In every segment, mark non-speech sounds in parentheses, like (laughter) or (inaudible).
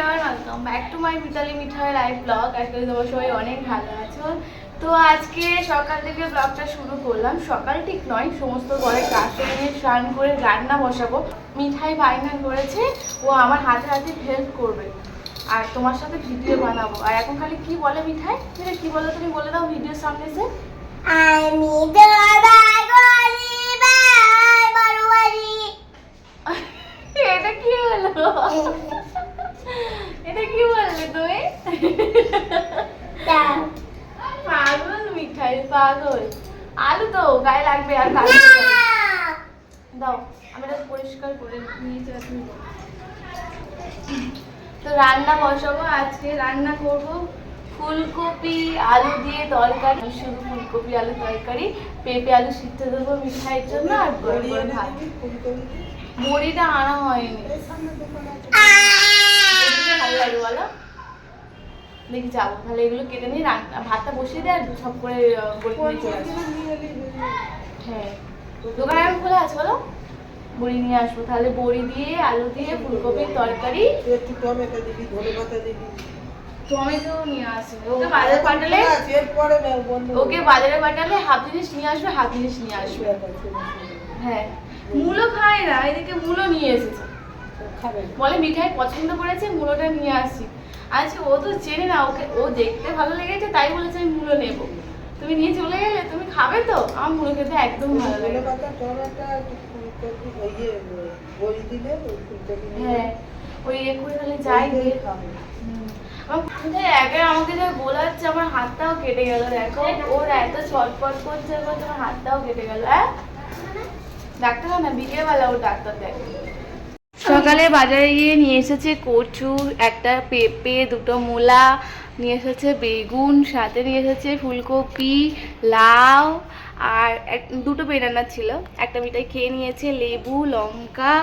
Everyone welcome back to my Mitali Mithai live blog আজকে তোমার সবাই অনেক ভালো আছো। তো আজকে সকাল থেকে ব্লগটা শুরু করলাম। সকাল ঠিক নয় সমস্ত ঘরে কাজ নিয়ে স্নান করে রান্না বসাবো। মিঠাই বায়না করেছে। ও আমার হাতে হাতে হেল্প করবে। আর তোমার সাথে ভিডিও বানাবো। আর এখন খালি কি বলে মিঠাই? সেটা কি বলে তুমি বলে দাও ভিডিওর সামনে এসে। আমি এটা কি হলো? (laughs) কি তুমি পাগল মিঠাই, পাগল। আলু তো, গায়ে লাগবে আর দাও, আমি এটা পরিষ্কার করে নিয়েছি তুমি তো রান্না বসাবো, আজকে রান্না করব ফুলকপি, আলু দিয়ে তরকারি। শুধু ফুলকপি, আলু তরকারি, পেঁপে, আলু সিদ্ধ দেবো মিঠাইয়ের জন্য আর গরম ভাত। বড়িটা আনা হয়নি দেখতে ভালো লাগে বলো দেখি যাব। তাহলে এগুলো কেটে নিয়ে রান্না ভাতটা বসিয়ে দেয় আর সব করে হ্যাঁ। দোকানে আমি খোলা আছে বলো? বড়ি নিয়ে আসব। তাহলে বড়ি দিয়ে আলু দিয়ে ফুলকপির তরকারি। একটু টমেটো দিবি ধনে পাতা দিবি। টমেটো নিয়ে আসবে। ওকে বাজারে পাঠালে ওকে বাজারে পাঠালে হাফ জিনিস নিয়ে আসবে হাফ জিনিস নিয়ে আসবে। হ্যাঁ। মূলো খায় না এদিকে মূলো নিয়ে এসেছে। বলে মিঠাই পছন্দ করেছে মূলোটা নিয়ে আসি। আচ্ছা ও তো চেনে না ওকে ও দেখতে ভালো লেগেছে তাই বলেছে আমি মূলো নেব। তুমি নিয়ে চলে গেলে তুমি খাবে তো? আমার মূলো খেতে একদম ভালো লাগে। হ্যাঁ ওই ইয়ে করে তাহলে যাই দিয়ে খাবে। আমাকে যা বোলাচ্ছে আমার হাতটাও কেটে গেল দেখো। ওর এত ছটপট করছে আমার হাতটাও কেটে গেল ডাক্তার না বিকেলবেলা ও ডাক্তার দেখে সকালে বাজারে গিয়ে নিয়ে এসেছে কচু একটা পেঁপে, দুটো মূলা, নিয়ে এসেছে বেগুন, সাথে নিয়ে এসেছে ফুলকপি, লাউ আর এক, দুটো বেনানা ছিল। একটা মিঠাই খেয়ে নিয়েছে, লেবু, লঙ্কা,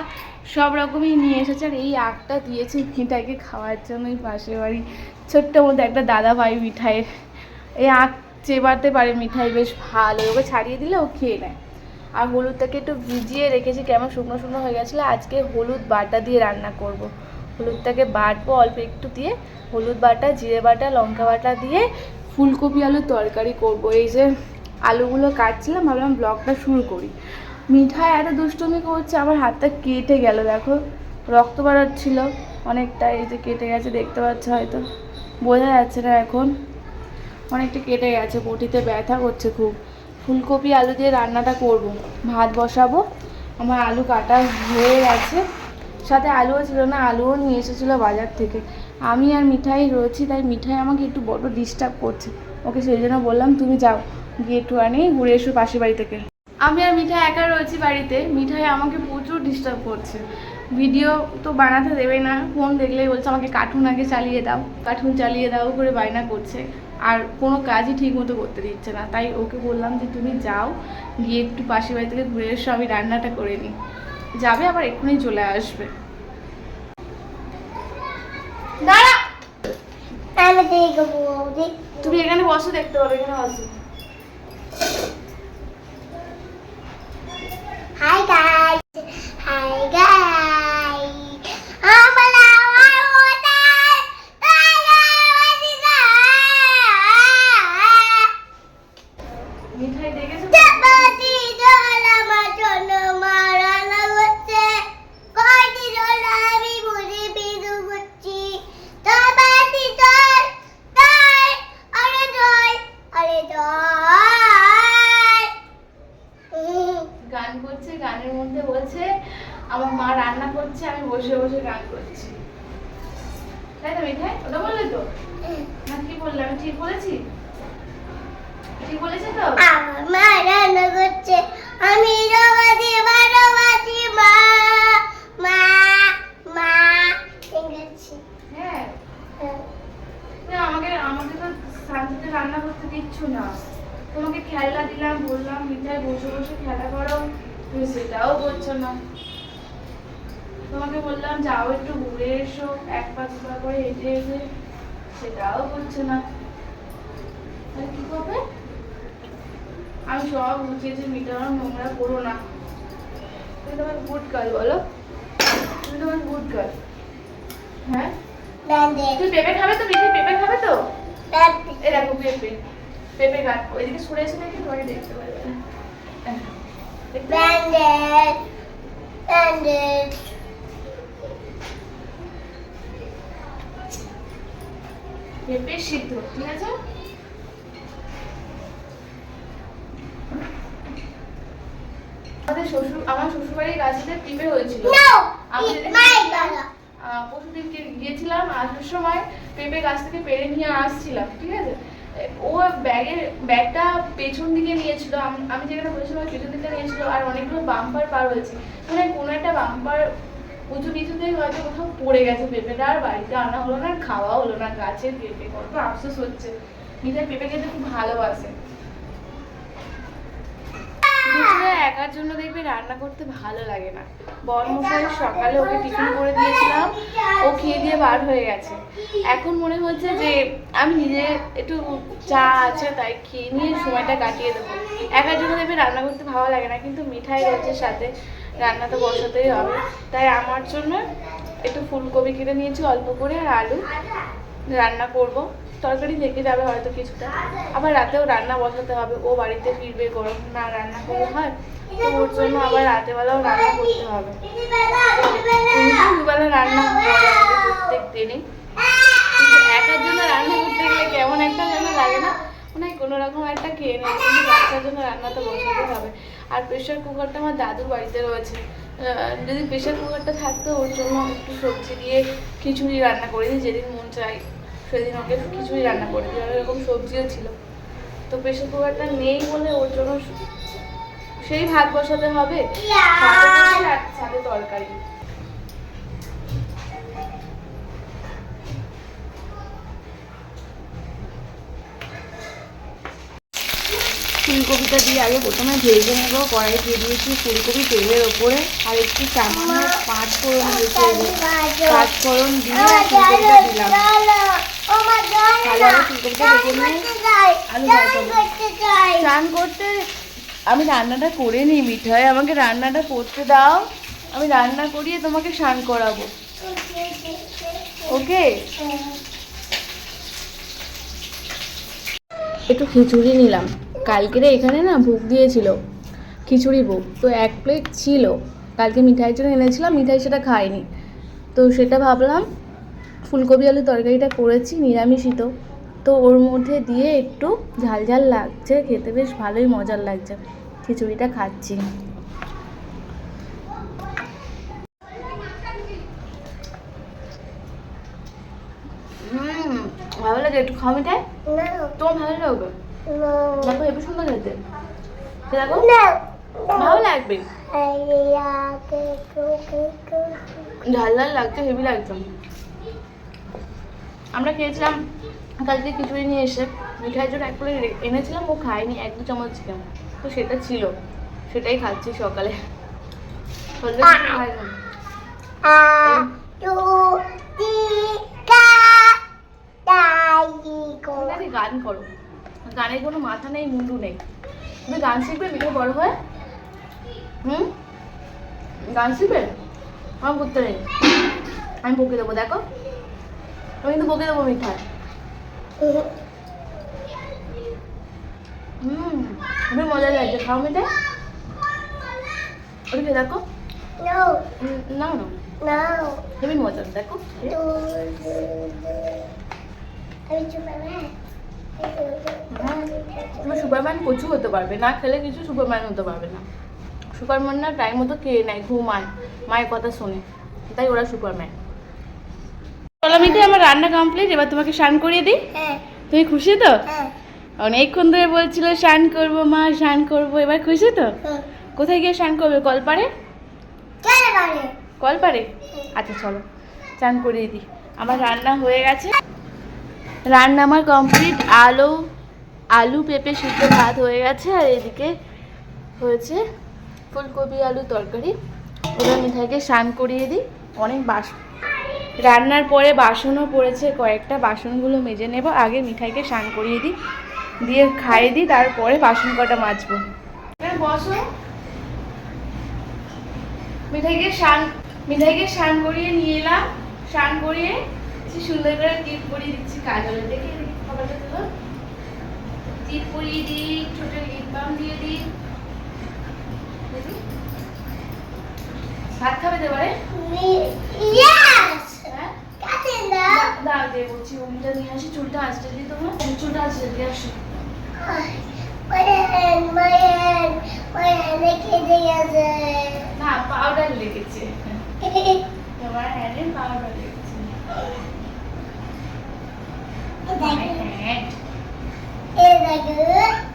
সব রকমই নিয়ে এসেছে আর এই আখটা দিয়েছে মিঠাইকে খাওয়ার জন্য এই পাশের বাড়ি ছোট্ট মধ্যে একটা দাদা ভাই মিঠাইয়ের এই আখ চেবাতে পারে মিঠাই, বেশ ভালো। ওকে ছাড়িয়ে দিলে ও খেয়ে নেয়। আর হলুদটাকে একটু ভিজিয়ে রেখেছি, কেমন শুকনো শুকনো হয়ে গেছিল, আজকে হলুদ বাটা দিয়ে রান্না করব। হলুদটাকে বাটবো, অল্প একটু দিয়ে হলুদ বাটা, জিরে বাটা, লঙ্কা বাটা দিয়ে ফুলকপি আলুর তরকারি করব। এই যে আলুগুলো কাটছিলাম, ভাবলাম ব্লগটা শুরু করি। মিঠাই এত দুষ্টুমি করছে, আমার হাতটা কেটে গেল, দেখো। রক্ত বাড়াচ্ছিল অনেকটা, এই যে কেটে গেছে, দেখতে পাচ্ছ হয়তো। বোঝা যাচ্ছে না এখন। অনেকটা কেটে গেছে, বটিতে ব্যথা করছে খুব। ফুলকপি, আলু দিয়ে রান্নাটা করব। ভাত বসাবো। আমার আলু কাটা হয়ে গেছে। সাথে আলুও ছিল না, আলুও নিয়ে এসেছিল বাজার থেকে। আমি আর মিঠাই রয়েছি, তাই মিঠাই আমাকে একটু বড় ডিস্টার্ব করছে। ওকে সেই জন্য বললাম, তুমি যাও, গিয়ে একটু আনি ঘুরে এসো পাশের বাড়ি থেকে। আমি আর মিঠাই একা রয়েছি বাড়িতে। মিঠাই আমাকে প্রচুর ডিস্টার্ব করছে। ভিডিও তো বানাতে দেবে না ফোন দেখলেই বলছে, আমাকে কার্টুন আগে চালিয়ে দাও। কার্টুন চালিয়ে দাও করে বায়না করছে। আর কোনো কাজই ঠিক মতো করতে দিচ্ছে না। তাই ওকে বললাম যে তুমি যাও গিয়ে একটু পাশের বাড়ি থেকে ঘুরে এসো আমি রান্নাটা করে নিই। যাবে আবার এক্ষুনি চলে আসবে। তুমি এখানে বসো দেখতে পাবে এখানে বসো। হাই গাইস হাই গাইস আমার আমার ওটাই তাই গাইস মিঠাই দেখেছ তো? চাপাতি জল আমার জন্য মারানো হচ্ছে কয়টি জল আমি বুঝে বিদু করছি চাপাতি জল তাই আরে জল আরে জল উম, গান করছে গানের মধ্যে বলছে আমার মা রান্না করছে আমি বসে বসে গান করছি তাই তো মিঠাই ওটা বললে তো না কি বললে আমি ঠিক বলেছি ঠিক বলেছি তো আমার মা রান্না করছে আমি রবাদি বারবাদি মা মা মা ইংরেজি হ্যাঁ না, আমাকে আমাকে তো শান্তিতে রান্না করতে দিচ্ছ না তোমাকে খেলা দিলাম বললাম মিঠাই বসে খেলা করো তুমি সেটাও করছ না। তোমাকে বললাম যাও একটু ঘুরে এসো এক পা দু করে হেঁটে হেঁটে সেটাও করছ না। তাহলে কি করবে? আমি সব বুঝিয়েছি মিটানো নোংরা করো না। তুমি তোমার গুড গার্ল বলো। তুমি তোমার গুড গার্ল হ্যাঁ? তুই পেঁপে খাবে তো মিঠি পেঁপে খাবে তো? এই দেখো পেঁপে পেঁপে গাছ। ওইদিকে সরে এসে দেখি তোমাকে দেখতে পারবে না। ব্যান্ডেজ ব্যান্ডেজ পেঁপে সিদ্ধ ঠিক আছে? আমাদের শ্বশুর আমার শ্বশুরবাড়ির গাছেতে পেঁপে হয়েছিল। পরশুদিনকে গিয়েছিলাম আসার সময় পেঁপে গাছ থেকে পেরে নিয়ে আসছিলাম ঠিক আছে? ও ব্যাগের ব্যাগটা পেছন দিকে নিয়েছিল। আমি যেখানে বলেছিলাম পেছন দিকে নিয়েছিল আর অনেকগুলো বাম্পার পার হয়েছে। মানে কোনো একটা বাম্পার উঁচু নিচুতে হয়তো কোথাও পড়ে গেছে পেঁপেটা আর বাড়িতে আনা হলো না খাওয়া হলো না, গাছের পেঁপে, কত আফসোস হচ্ছে। নিজের পেঁপে খেতে খুব ভালোবাসে। দুপুরে একার জন্য দেখবে রান্না করতে ভালো লাগে না। বর্মশাই সকালে ওকে টিফিন করে দিয়েছিলাম, ও খেয়ে দিয়ে বার হয়ে গেছে। এখন মনে হচ্ছে যে আমি নিজে একটু চা আছে তাই খেয়ে নিয়ে সময়টা কাটিয়ে দেবো। একার জন্য দেখবে রান্না করতে ভালো লাগে না, কিন্তু মিঠাই রয়েছে সাথে রান্না তো বসাতেই হবে। তাই আমার জন্য একটু ফুলকপি কেটে নিয়েছি, অল্প করে, আর আলু রান্না করব। তরকারি থেকে যাবে হয়তো কিছুটা। আবার রাতেও রান্না বসাতে হবে, ও বাড়িতে ফিরবে, গরম না রান্না করলে হয়, তো ওর জন্য আবার রাতেবেলাও রান্না করতে হবে। দুবেলা রান্না প্রত্যেক দিনই। জন্য রান্না করতে কেমন একটা মনে কোনো রকম একটা কিন্তু জন্য রান্না তো হবে। আর প্রেশার কুকারটা আমার দাদুর বাড়িতে রয়েছে। যদি প্রেশার কুকারটা থাকতো, ওর জন্য একটু সবজি দিয়ে খিচুড়ি রান্না করে দিই, যেদিন মন চাই সেদিন ওকে কিছুই রান্না করে দিই এরকম সবজিও ছিল। তো প্রেশার কুকারটা নেই বলে ওর জন্য সেই ভাত বসাতে হবে সাথে তরকারি। ফুলকপিটা দিয়ে আগে প্রথমে ভেজে নেব কড়াই দিয়ে দিয়েছি ফুলকপি তেলের ওপরে আর একটু সামান্য পাঁচ ফোড়ন দিয়েছি। পাঁচ ফোড়ন দিয়ে ফুলকপিটা দিলাম। ভাজা। চান করতে আমি রান্নাটা করে নিই মিঠাই। আমাকে রান্নাটা করতে দাও। আমি রান্না করিয়ে তোমাকে স্নান করাবো। ওকে? একটু খিচুড়ি নিলাম। কালকেরে এখানে না ভোগ দিয়েছিল খিচুড়ি ভোগ। তো এক প্লেট ছিল। কালকে মিঠাইয়ের জন্য এনেছিলাম মিঠাই সেটা খাইনি। তো সেটা ভাবলাম ফুলকপি আলু তরকারিটা করেছি নিরামিষই তো তো ওর মধ্যে দিয়ে একটু ঝাল ঝাল লাগছে খেতে বেশ ভালোই মজার লাগছে। খিচুড়িটা খাচ্ছি। হুম ভালো লাগে একটু খাও মিঠাই। তোমার ভালো লাগবে? দেখো হেবি সুন্দর খেতে। দেখো। ভালো লাগবে? ঝাল ঝাল লাগছে হেভি লাগছে। আমরা খেয়েছিলাম কালকে খিচুড়ি নিয়ে এসে মিঠাইয়ের জন্য এক প্লেট এনেছিলাম ও খায়নি এক দু চামচ ছিলাম তো সেটা ছিল সেটাই খাচ্ছি সকালে। গান করো? গানের কোনো মাথা নেই মুন্ডু নেই। তুমি গান শিখবে মিঠে বড় হয়ে? হুম? গান শিখবে? আমার করতে নেই। আমি বকে দেবো দেখো। আমি কিন্তু বকে দেবো মিঠাই হুম খুবই মজা লাগছে। খাও মিঠাই ওদিকে দেখো। উম, না না খুবই মজা দেখো। হ্যাঁ, তুমি সুপারম্যান কচু হতে পারবে। না খেলে কিছু সুপারম্যান হতে পারবে না। সুপারম্যান না টাইম মতো খেয়ে নেয় ঘুমায়। মায়ের কথা শোনে। তাই ওরা সুপারম্যান। চলো মিঠে আমার রান্না কমপ্লিট এবার তোমাকে স্নান করিয়ে দিই? তুমি খুশি তো? অনেকক্ষণ ধরে বলছিল স্নান করব মা স্নান করব। এবার খুশি তো? কোথায় গিয়ে স্নান করবে? কলপাড়ে? কলপাড়ে? আচ্ছা চলো স্নান করিয়ে দিই। আমার রান্না হয়ে গেছে। রান্না আমার কমপ্লিট আলু আলু পেঁপে সিদ্ধ ভাত হয়ে গেছে আর এদিকে হয়েছে ফুলকপি আলু তরকারি। ওটা মিঠাইকে স্নান করিয়ে দিই। অনেক বাস রান্নার পরে বাসনও পড়েছে, কয়েকটা বাসনগুলো মেজে নেব। আগে মিঠাইকে স্নান করিয়ে দিই, দিয়ে খাইয়ে দিই, তারপরে বাসন কটা মাজবো। বসো। মিঠাইকে স্নান মিঠাইকে স্নান করিয়ে নিয়ে এলাম। স্নান করিয়ে দিচ্ছি সুন্দর করে টিপ পরিয়ে দিচ্ছি কাজলে দেখে খাবারটা দেবো টিপ পরিয়ে দিই ছোট লিপ বাম দিয়ে দিই। ভাত খাবে দেবারে দাও দিয়ে বলছি ওমটা নিয়ে আসি চুলটা আসতে দিই তোমার চুলটা আসতে দিয়ে আসো। না পাউডার লেগেছে। তোমার হ্যান্ডে পাউডার লেগেছে. Is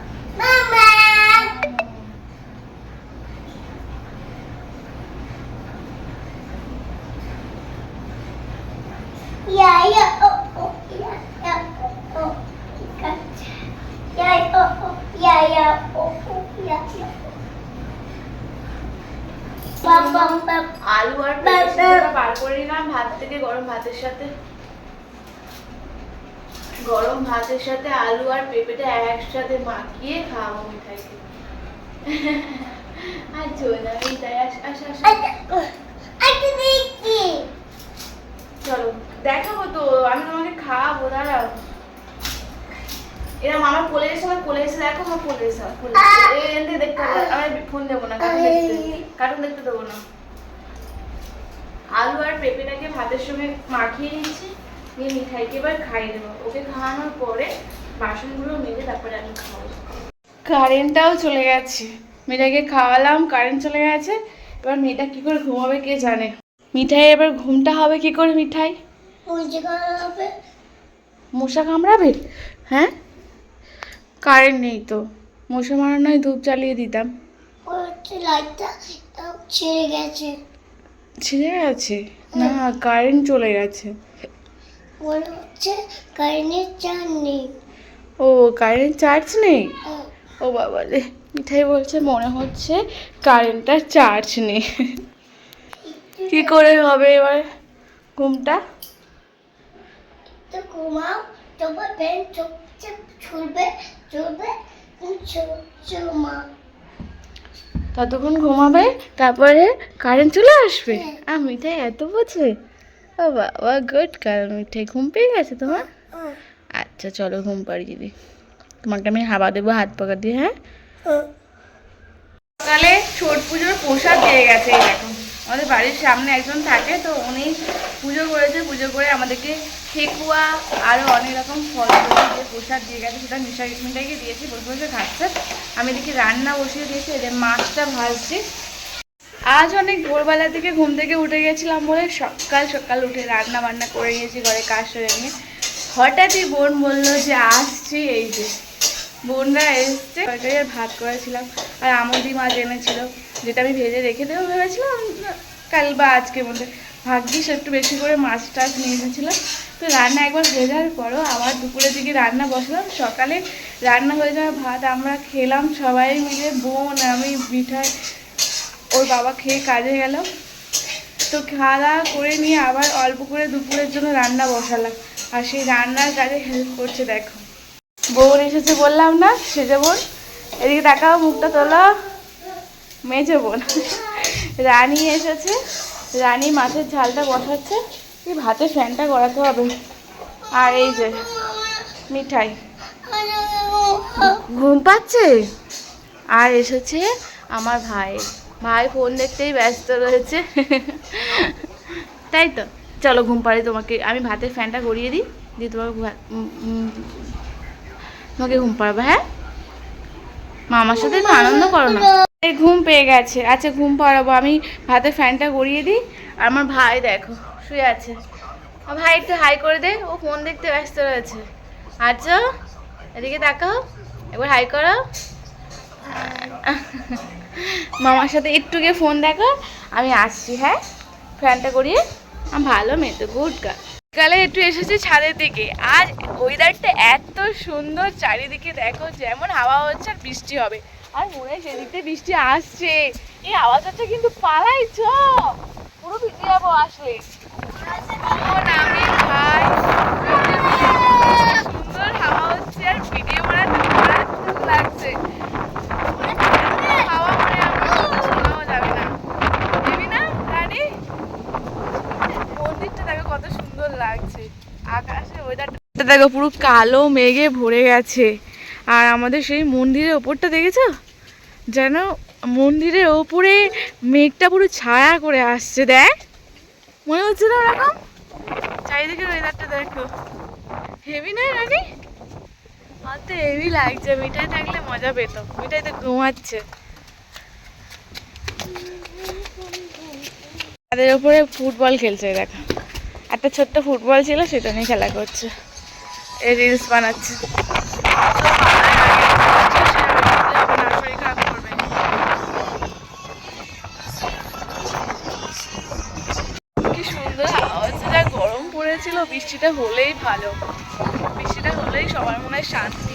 আলু আর বার করে নিলাম ভাত থেকে গরম ভাতের সাথে। গরম ভাতের সাথে আলু আর পেঁপেটা একসাথে মাখিয়ে খাওয়াবো মিঠাইকে। আর চল আমি তাই আস আস. চলো দেখাবো তো আমি তোমাকে খাওয়াবো দাঁড়াও। এরকম আমার কোলে এসে আমার কোলে এসে দেখো আমার কোলে এসে কোলে থেকে দেখতে আমি ফোন দেবো না কার্টুন দেখতে দেবো না। আলু আর পেঁপেটাকে ভাতের সঙ্গে মাখিয়ে নিচ্ছি নিয়ে মিঠাইকে এবার খাইয়ে দেবো। ওকে খাওয়ানোর পরে বাসনগুলো মেজে তারপরে আমি খাওয়াবো কারেন্টটাও চলে গেছে। মেয়েটাকে খাওয়ালাম কারেন্ট চলে গেছে। এবার মেয়েটা কি করে ঘুমাবে কে জানে? মিঠাই এবার ঘুমটা হবে কি করে মিঠাই? মশা কামড়াবে। হ্যাঁ? কারেন্ট নেই তো। মশা মারা নয় ধূপ জ্বালিয়ে দিতাম। লাইটটা ছিঁড়ে গেছে। ছিঁড়ে গেছে? না কারেন্ট চলে গেছে। ওর হচ্ছে কারেন্টের চার নেই। ও কারেন্ট চার্জ নেই। ও বাবা রে মিঠাই বলছে মনে হচ্ছে কারেন্টটার চার্জ নেই। কি করে হবে এবার ঘুমটা? তো ঘুমাও তোমার ব্যান চুপচাপ ছুলবে চলবে চুমা ততক্ষণ ঘুমাবে, তারপরে কারেন্ট চলে আসবে। আর মিঠাই এত বোঝে ও বাবা গুড কারণ মিঠাই ঘুম পেয়ে গেছে তোমার? আচ্ছা চলো ঘুম পাড়িয়ে দিই। তোমাকে আমি হাওয়া দেবো, হাত পাকা দিয়ে হ্যাঁ? সকালে ছট পুজোর প্রসাদ দিয়ে গেছে দেখো। আমাদের বাড়ির সামনে একজন থাকে, তো উনি পুজো করেছে, পুজো করে আমাদেরকে ঠেকুয়া আরও অনেক রকম ফল দিয়ে প্রসাদ দিয়ে গেছে, সেটা মিঠাই মিঠাইকে দিয়েছি, বসে বসে খাচ্ছে। আমি দেখি রান্না বসিয়ে দিয়েছি যে মাছটা ভাজছি। আজ অনেক ভোরবেলা থেকে ঘুম থেকে উঠে গেছিলাম বলে সকাল সকাল উঠে রান্না বান্না করে নিয়েছি ঘরে কাজ সেরে নিয়ে। হঠাৎই বোন বলল যে, আসছি এই যে। বোনরা এসছে, তরকারি আর ভাত করেছিলাম, আর আমদি মাছ এনেছিল, যেটা আমি ভেজে রেখে দেবো ভেবেছিলাম, কাল বা আজকের মধ্যে। ভাগ্যিস একটু বেশি করে মাছ টাছ নিয়ে এসেছিলাম। তো রান্না একবার হয়ে যাওয়ার পরও আবার দুপুরের দিকে রান্না বসলাম। সকালে রান্না হয়ে যাওয়া ভাত আমরা খেলাম সবাই মিলে, বোন, আমি মিঠাই ওর বাবা খেয়ে কাজে গেল। তো খাওয়া দাওয়া করে নিয়ে আবার অল্প করে দুপুরের জন্য রান্না বসালাম। আর সেই রান্নার কাজে হেল্প করছে দেখো। বোন এসেছে বললাম না, সেজে বোন। এদিকে তাকাও মুখটা তোলো। মেজে বোন। রানী এসেছে। রানী মাছের ঝালটা বসাচ্ছে এই ভাতে ফ্যানটা করাতে হবে। আর এই যে মিঠাই। ঘুম পাচ্ছে? আর এসেছে আমার ভাই। ভাই ফোন দেখতেই ব্যস্ত রয়েছে। তাই তো। চলো ঘুম পাড়ি তোমাকে। আমি ভাতের ফ্যানটা গড়িয়ে দিই দিয়ে তোমাকে তোমাকে ঘুম পাড়াবো হ্যাঁ? মামার সাথে আনন্দ করো না। ঘুম পেয়ে গেছে। আচ্ছা ঘুম পাড়াবো। আমি ভাতের ফ্যানটা গড়িয়ে দিই। আমার ভাই দেখো, শুয়ে আছে। ভাই একটু হাই করে দে, ও ফোন দেখতে ব্যস্ত রয়েছে। আচ্ছা এদিকে তাকাও, একবার হাই করো মামার সাথে একটু গিয়ে ফোন দেখো, আমি আসছি হ্যাঁ? ফ্যানটা করিয়ে আমি ভালো মেয়ে তো, গুড গা কালে একটু এসেছি ছাদের দিকে, আর ওয়েদারটা এত সুন্দর, চারিদিকে দেখো, যেমন হাওয়া হচ্ছে আর বৃষ্টি হবে। আর মনে হয় সেদিক থেকে বৃষ্টি আসছে, এই আওয়াজ হচ্ছে কিন্তু পালাই পুরো ভিজে যাব আসলে। আমি সুন্দর হাওয়া হচ্ছে আর লাগছে। মানে দেখো পুরো কালো মেঘে ভরে গেছে। আর আমাদের সেই মন্দিরের ওপরটা দেখেছ? যেন মন্দিরের ওপরে মেঘটা পুরো ছায়া করে আসছে, দেখ। মনে হচ্ছে না ওরকম? চারিদিকে ওয়েদারটা দেখো। হেভি নয় রানি আমার হেভি লাগছে, মিঠাই থাকলে মজা পেত। মিঠাই তো ঘুমাচ্ছে। তাদের ওপরে ফুটবল খেলছে, দেখো। একটা ছোট্ট ফুটবল ছিল, সেটা নিয়ে খেলা করছে। এই রিলস বানাচ্ছে। বৃষ্টিটা হলেই ভালো। বৃষ্টিটা হলেই সবার মনে হয় শান্তি।